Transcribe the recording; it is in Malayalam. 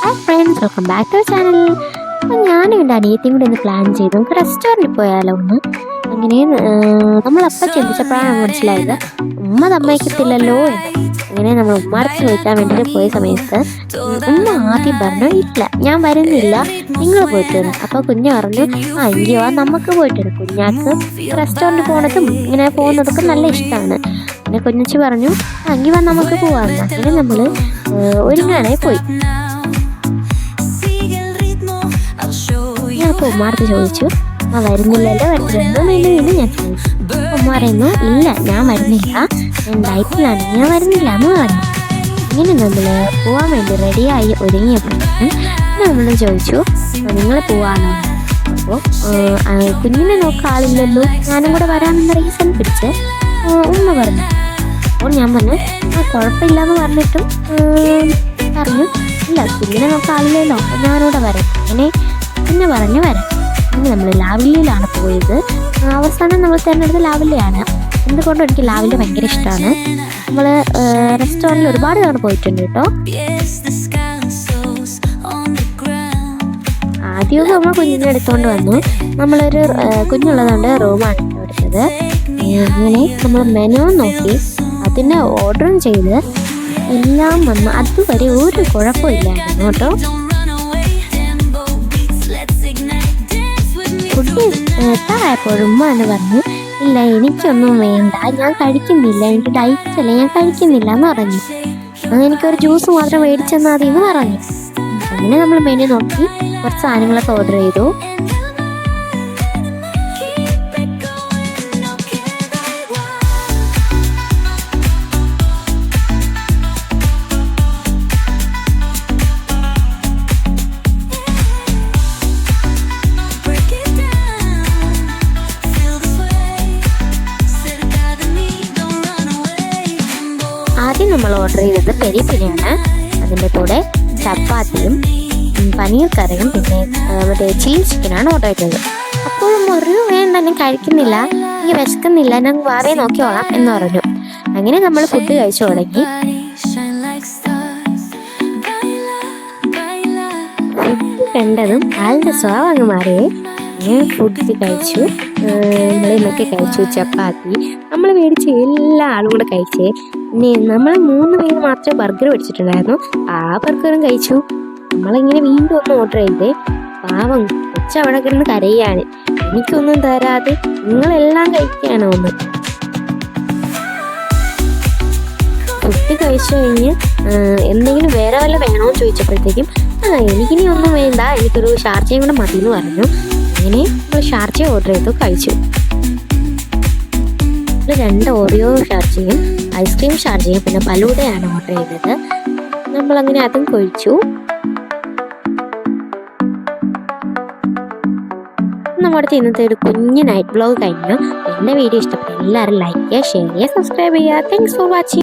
Hi friends welcome back to channel അപ്പം ഞാനും എന്റെ അനിയത്തിയും കൂടി ഒന്ന് പ്ലാൻ ചെയ്തു. നമുക്ക് റെസ്റ്റോറന്റിൽ പോയാലോ ഒന്ന്? അങ്ങനെ നമ്മളപ്പം ചിന്തിച്ചപ്പോഴാണ് മനസ്സിലായത്. ഉമ്മ സമ്മതിക്കത്തില്ലല്ലോ അങ്ങനെ നമ്മൾ ഉമ്മാർക്ക് ചോദിക്കാൻ വേണ്ടിയിട്ട് പോയ സമയത്ത് ഉമ്മ ആദ്യം പറഞ്ഞു ഇല്ല ഞാൻ വരുന്നില്ല. നിങ്ങൾ പോയിട്ട് വരും. അപ്പോൾ കുഞ്ഞ് പറഞ്ഞു ആ അയ്യോ നമുക്ക് പോയിട്ട് വരും. കുഞ്ഞാക്ക് റെസ്റ്റോറന്റ് പോണതും ഇങ്ങനെ പോകുന്നതൊക്കെ നല്ല ഇഷ്ടമാണ് പിന്നെ കുഞ്ഞച്ചി പറഞ്ഞു ആ വാ നമുക്ക് പോവാം. അങ്ങനെ നമ്മൾ ഒരുങ്ങാനായി പോയി. ഉമ്മാർത്ത് ചോദിച്ചു ആ വരുന്നില്ലല്ലോ വരുന്നില്ലെന്ന് വീണ്ടും ഞാൻ ചോദിച്ചു. ഉമ്മ പറയുന്നു ഇല്ല ഞാൻ വരുന്നില്ല. ഞാൻ ഡയറ്റിലാണ് ഞാൻ വരുന്നില്ല എന്ന് പറഞ്ഞു. ഇങ്ങനെ നമ്മൾ പോകാൻ വേണ്ടി റെഡിയായി ഒരുങ്ങിയപ്പോഴാണ് നമ്മൾ ചോദിച്ചു നിങ്ങൾ പോവാണോ? അപ്പോൾ കുഞ്ഞിനെ നോക്കാൻ ആളില്ലല്ലോ. ഞാനും കൂടെ വരാമെന്ന റീസൺ പിടിച്ച് ഉമ്മ പറഞ്ഞു. അപ്പോൾ ഞാൻ പറഞ്ഞു ആ കുഴപ്പമില്ല എന്ന് പറഞ്ഞിട്ടും പറഞ്ഞു. ഇല്ല കുഞ്ഞിനെ അപ്പോൾ ഞാനിവിടെ വരാം. അങ്ങനെ പിന്നെ പറഞ്ഞു വരാം. അങ്ങനെ നമ്മൾ ലാവില്ലയിലാണ് പോയത്. അവസാനം നമ്മൾ തിരഞ്ഞെടുത്ത ലാവില്ലയാണ് എന്തുകൊണ്ടും എനിക്ക് ലാവില്ല ഭയങ്കര ഇഷ്ടമാണ്? നമ്മൾ റെസ്റ്റോറന്റിൽ ഒരുപാട് തവണ പോയിട്ടുണ്ട് കേട്ടോ. ആദ്യമൊക്കെ നമ്മൾ കുഞ്ഞിനെ എടുത്തുകൊണ്ട് വന്നു. നമ്മളൊരു കുഞ്ഞുള്ളതുകൊണ്ട് റൂമാണ് എടുത്തത്. അങ്ങനെ നമ്മൾ മെനു നോക്കി അതിന്റെ ഓർഡറും ചെയ്ത് എല്ലാം വന്നു. അതുവരെ ഒരു കുഴപ്പമില്ലായിരുന്നു കേട്ടോ. ഉമ്മ എന്ന് പറഞ്ഞു ഇല്ല എനിക്കൊന്നും വേണ്ട. ഞാൻ കഴിക്കുന്നില്ല. എനിക്ക് അല്ല? ഞാൻ കഴിക്കുന്നില്ല എന്ന് പറഞ്ഞു. അങ്ങനെ എനിക്കൊരു ജ്യൂസ് മാത്രം മേടിച്ചെന്നാൽ മതി എന്ന് പറഞ്ഞു. അങ്ങനെ നമ്മൾ മെനു നോക്കി. കുറച്ച് സാധനങ്ങളൊക്കെ ഓർഡർ ചെയ്തു. ആദ്യം നമ്മൾ ഓർഡർ ചെയ്തത് പെരി പെരിയാണ്. അതിന്റെ കൂടെ ചപ്പാത്തിയും പനീർ കറിയും പിന്നെ മറ്റേ ചില്ലി ചിക്കനാണ് ഓർഡർ ചെയ്തത്. അപ്പോഴും പറഞ്ഞു വേണ്ട ഞാൻ കഴിക്കുന്നില്ല എനിക്ക് വിശക്കുന്നില്ല ഞാൻ വേറെ നോക്കിയോളാം എന്ന് പറഞ്ഞു. അങ്ങനെ നമ്മൾ ഫുഡ് കഴിച്ചു തുടങ്ങി. കണ്ടതും ആളുടെ സ്വഭാവം അങ്ങ് മാറിയേ ഞാൻ ഫുഡ്സ് കഴിച്ചു. നമ്മളൊക്കെ കഴിച്ചു ചപ്പാത്തി. നമ്മൾ മേടിച്ച എല്ലാ ആളും കൂടെ കഴിച്ചേ പിന്നെ നമ്മൾ മൂന്ന് പേര് മാത്രമേ ബർഗർ മേടിച്ചിട്ടുണ്ടായിരുന്നു. ആ ബർഗറും കഴിച്ചു. നമ്മളിങ്ങനെ വീണ്ടും ഒന്ന് ഓർഡർ ചെയ്തേ പാവം കൊച്ച അവിടെ കിടന്ന് കരയാണ്. എനിക്കൊന്നും തരാതെ നിങ്ങളെല്ലാം കഴിക്കുകയാണോ ഒന്ന്. ഫുഡ് കഴിച്ചു കഴിഞ്ഞ് എന്തെങ്കിലും വേറെ വല്ല വേണോ എന്ന് ചോദിച്ചപ്പോഴത്തേക്കും ആ എനിക്കിനി ഒന്നും വേണ്ട എനിക്കൊരു ഷാർജയും കൂടെ മതി എന്ന് പറഞ്ഞു. അങ്ങനെ നമ്മൾ ഷാർജ ഓർഡർ ചെയ്തു കഴിച്ചു. രണ്ട് ഓറിയോ ഷാർജയും ഐസ്ക്രീം ഷാർജയും പിന്നെ പലൂടെയാണ് ഓർഡർ ചെയ്തത്. നമ്മൾ അങ്ങനെ അതും കഴിച്ചു. നമ്മുടെ ഇന്നത്തെ ഒരു കുഞ്ഞു നൈറ്റ് ബ്ലോഗ് കഴിഞ്ഞു. എന്റെ വീഡിയോ ഇഷ്ടപ്പെട്ട എല്ലാവരും ലൈക്ക് ചെയ്യുക ഷെയർ ചെയ്യുക സബ്സ്ക്രൈബ് ചെയ്യുക. Thanks for watching